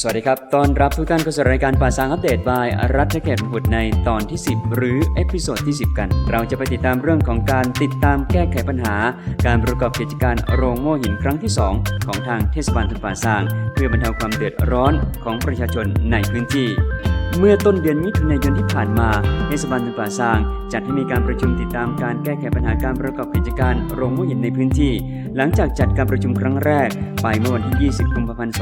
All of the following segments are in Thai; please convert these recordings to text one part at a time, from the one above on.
สวัสดีครับตอนรับทุกท่านเข้าสู่รายการป่าสางอัปเดตบายรัฐเกตบุตรในตอนที่ 10 หรือเอพิโซดที่ 10 กัน เราจะไปติดตามเรื่องของการติดตามแก้ไขปัญหา การประกอบกิจการโรงโม่หินครั้งที่ 2 ของทางเทศบาลตำบลป่าซาง เพื่อบรรเทาความเดือดร้อนของประชาชนในพื้นที่ เมื่อต้นเดือนมิถุนายนที่ผ่านมาเทศบาลตำบลป่าซาง จัดให้มีการประชุมติดตามการแก้ไขปัญหาการประกอบกิจการโรงโม่หินในพื้นที่ หลังจากจัดการประชุมครั้งแรก ไปเมื่อวันที่ 20 กุมภาพันธ์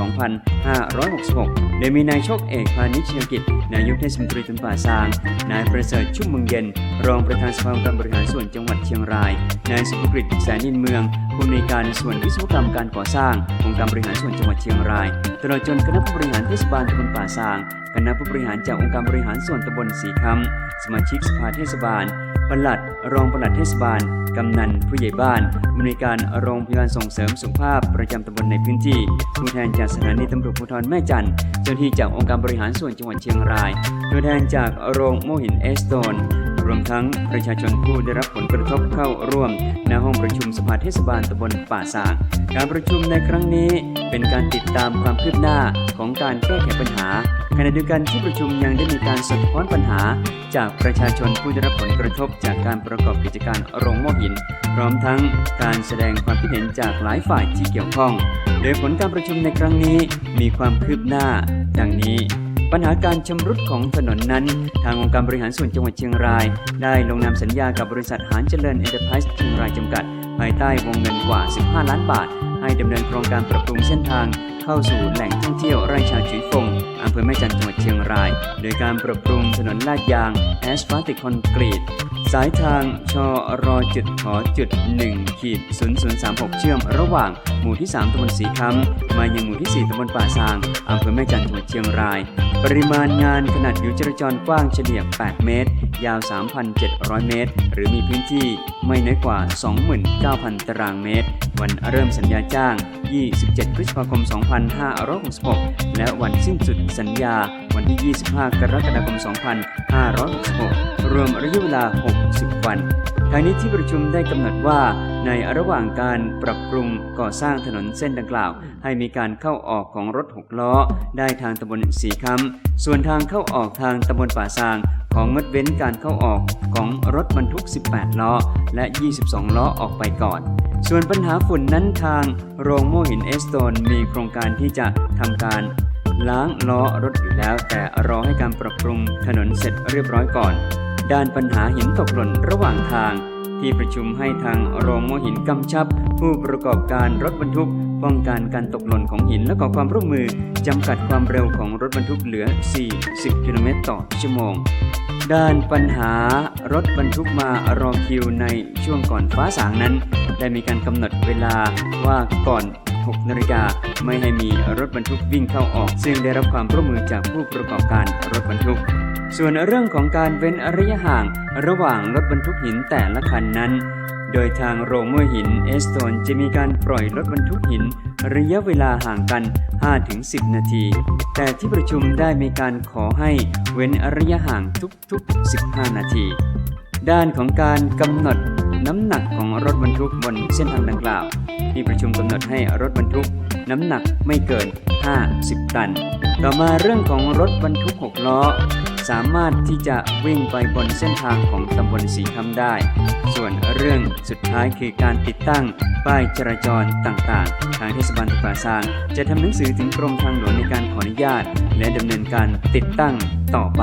2566 โดยมีนายโชคเอกพานิชยกิจ นายกเทศมนตรีตำบลป่าซาง นายประเสริฐชุ่มเมืองเย็นรองประธานสภาองค์การบริหารส่วนจังหวัดเชียงราย นายสุภกฤษแสนนินเมืองผู้อำนวยการส่วนวิศวกรรมการก่อสร้างองค์การบริหารส่วนจังหวัดเชียงราย ตลอดจนคณะผู้บริหารเทศบาลตำบลป่าซาง คณะผู้บริหารจากองค์การบริหารส่วนตำบลสีคำสมาชิกสภาเทศบาลปลัด รองปลัดเทศบาล กำนัน ผู้ใหญ่บ้านบริการโรงพยาบาลส่งเสริมสุขภาพประจำตำบลในพื้นที่ ผู้แทนจากสถานีตำรวจภูธรแม่จันทร์เจ้าหน้าที่จากองค์การบริหารส่วนจังหวัดเชียงราย ตัวแทนจากโรงโมหินเอสโตน รวมทั้งประชาชนผู้ได้รับผลกระทบเข้าร่วมณห้องประชุมสภาเทศบาลตำบลป่าสางการประชุมในครั้งนี้เป็นการติดตามความคืบหน้าของการแก้ไขปัญหาขณะเดียวกันที่ประชุมยังได้มีการสะท้อนปัญหา จากประชาชนผู้ได้รับผลกระทบจากการประกอบกิจการโรงโม่หิน พร้อมทั้งการแสดงความคิดเห็นจากหลายฝ่ายที่เกี่ยวข้อง โดยผลการประชุมในครั้งนี้มีความคืบหน้า ดังนี้ ปัญหาการชำรุดของถนนนั้น ทางองค์การบริหารส่วนจังหวัดเชียงราย ได้ลงนามสัญญากับบริษัทหานเจริญเอ็นเตอร์ไพรส์เชียงรายจำกัด ภายใต้วงเงินกว่า 15 ล้านบาท ให้ดำเนินโครงการปรับปรุงเส้นทาง เข้าสู่แหล่งท่องเที่ยวไร่ชาจุยฟงอำเภอแม่จันทร์จังหวัดเชียงราย โดยการปรับปรุงถนนลาดยางแอสฟัลติกคอนกรีต สายทางชรอจุดหอจุด1ขีด0036 เชื่อมระหว่างหมู่ที่ 3ตำบลสีคำมายังหมู่ที่ 4ตำบลป่าซางอำเภอแม่จันทร์จังหวัดเชียงราย ปริมาณงานขนาดผิวจราจรกว้างเฉลี่ย 8 เมตร ยาว 3,700 เมตร หรือมีพื้นที่ไม่น้อยกว่า 29,000 ตารางเมตร วันเริ่มสัญญาจ้าง27 พฤษภาคม 2566 และวันสิ้นสุดสัญญาวันที่ 25 กรกฎาคม 2566 รวมระยะเวลา 60 วันทางนี้ที่ประชุมได้กำหนดว่า ในระหว่างการปรับปรุงก่อสร้างถนนเส้นดังกล่าว ให้มีการเข้าออกของรถ 6 ล้อ ได้ทางตำบลสีคำส่วนทางเข้าออกทางตำบลป่าซางของงดเว้นการเข้าออกของรถบรรทุก 18 ล้อ และ 22 ล้อออกไปก่อน ส่วนปัญหาฝุ่นนั้นทางโรงโม่หินเอสโตนมีโครงการที่จะทำการล้างล้อรถอยู่แล้ว แต่รอให้การปรับปรุงถนนเสร็จเรียบร้อยก่อน ด้านปัญหาหินตกหล่นระหว่างทาง ที่ประชุมให้ทางโรงโมหินกำชับ ผู้ประกอบการรถบรรทุกป้องกันการตกหล่นของหินและขอความร่วมมือจำกัดความเร็วของรถบรรทุกเหลือ 40 กิโลเมตรต่อชั่วโมง ด้านปัญหารถบรรทุกมารอคิวในช่วงก่อนฟ้าสางนั้น ได้มีการกำหนดเวลาว่าก่อน 6 นาฬิกาไม่ให้มีรถบรรทุกวิ่งเข้าออก ซึ่งได้รับความร่วมมือจากผู้ประกอบการรถบรรทุก ส่วนเรื่องของการเว้นระยะห่างระหว่างรถบรรทุกหินแต่ละคันนั้น โดยทางโรงมวยหินเอสโตนจะมีการปล่อยรถบรรทุกหิน ระยะเวลาห่างกัน 5-10 นาที แต่ที่ประชุมได้มีการขอให้เว้นระยะห่างทุกๆ 15 นาที ด้านของการกำหนด น้ำหนักของรถบรรทุกบนเส้นทางดังกล่าว ที่ประชุมกำหนดให้รถบรรทุก น้ำหนักไม่เกิน 50 ตัน ต่อมาเรื่องของรถบรรทุก 6 ล้อ สามารถที่จะวิ่งไปบนเส้นทางของตำบลสีคำได้ ส่วนเรื่องสุดท้ายคือการติดตั้งป้ายจราจรต่างๆ ทางเทศบาลตะป่าซางจะทำหนังสือถึงกรมทางหลวงในการขออนุญาต และดำเนินการติดตั้งต่อไป